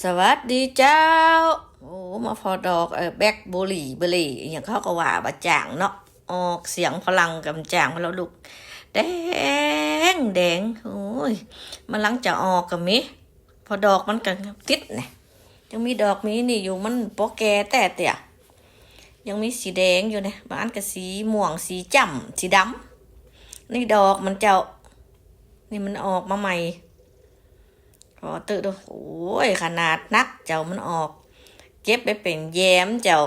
สวัสดีเจ้า โอ้มาพอดอกเออแบล็คบุหรี่บอร์รี่อย่างเขาก็ว่าบะจ่างเนาะออกเสียงพลังกับจ่างมาแล้วลูกแดงแดงโอ้ยมันหลังจะออกกับมิพอดอกมันกันติดเนี่ยยังมีดอกมีนี่อยู่มันโปแกแต่เตี่ยยังมีสีแดงอยู่เนี่ยบางอันก็สีม่วงสีจ่ำสีดำนี่ดอกมันเจ้า นี่มันออกมาใหม่ พอตื่นดูโอ้ยขนาดนักเจ้ามันออก เก็บไปเป็นแย้มเจ้า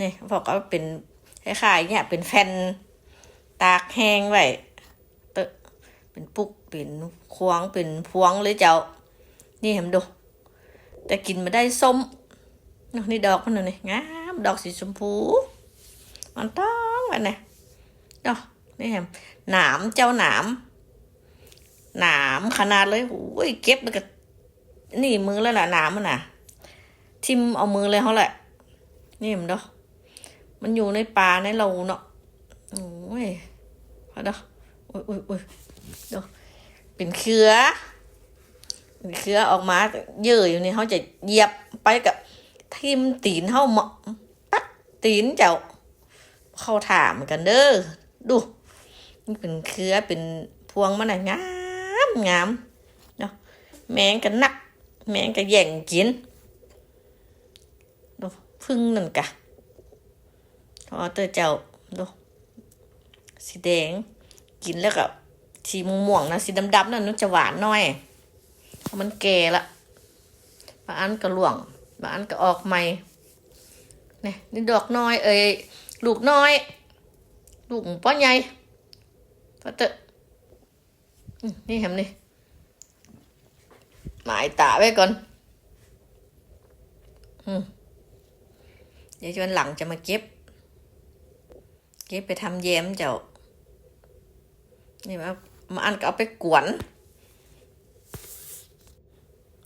นี่พอกเอาเป็นคล้ายๆเนี่ยเป็นแผ่นตากแห้งไว้เตะเป็นปุกเป็นควงเป็นพวงเลยเจ้า นี่เห็นดูแต่กินมาได้ส้มนี่ดอกมันนี่งามดอกสีชมพูมันต้องไว้เนี่ยดอกนี่เห็นหนามเจ้าหนาม หนามขนาดเลยโอ้ยเก็บมันก็นี่มือแล้วล่ะหนามมันน่ะ ทิมเอามือเลยเขาแหละ นี่มันเด้อมันอยู่ในป่าในเราเนาะโอ้ยพอเด้อโอ้ยโอ้ยโอ้ยเด้อเป็นเครือเป็นเครือออกมาเยอะออยู่นี่เขาจะเหยียบไปกับทิมตีนเขาเหมาะปัดตีนเจ้าเข้าถามกันเด้อดู นี่เป็นเครือเป็นพวงมันน่ะงา งามเนาะแมงกันนัก แมงก็แย่งกินดูพึ่งนั่นกะพอเตอเจ้าดูสีแดง กินแล้วก็สีม่วงๆนะสีดำๆนั่นมันจะหวานหน่อยมันแก่ละบางอันก็หลวงบางอันก็ออกใหม่นี่นี่ดอกน้อย เอ้ยลูกน้อย ลูกป้อใหญ่พอเตอ นี่เห็นนี่หมายตาไว้ก่อนอืมเดี๋ยวันหลังจะมาเก็บ เก็บไปทำแยมเจ้า นี่มามาอันก็เอาไปกวน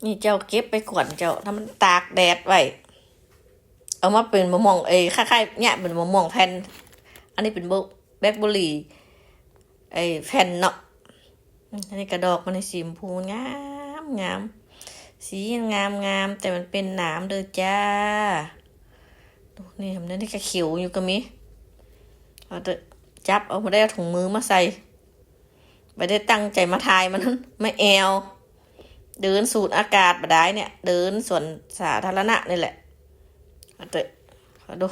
นี่เจ้าเก็บไปกวนเจ้าถ้ามันตากแดดไว้ เอามาเป็นมะม่วงเอ้คล้ายๆเนี่ยเป็นมะม่วงแผ่น อันนี้เป็นแบล็คเบอร์รี่ไอ้แผ่นเนาะ อันนี้กระดอกมันในสีชมพูงามงาม สีงามงามแต่มันเป็นหนามเด้อจ้าดูนี่ทำได้นี่ก็เขียวอยู่ก็มีเอาเถอะจับเอามาได้ถุงมือมาใส่ไม่ได้ตั้งใจมาทายมันไม่แอวเดินสูดอากาศบได้เนี่ย เดินสวนสาธารณะนี่แหละเอาเถอะดู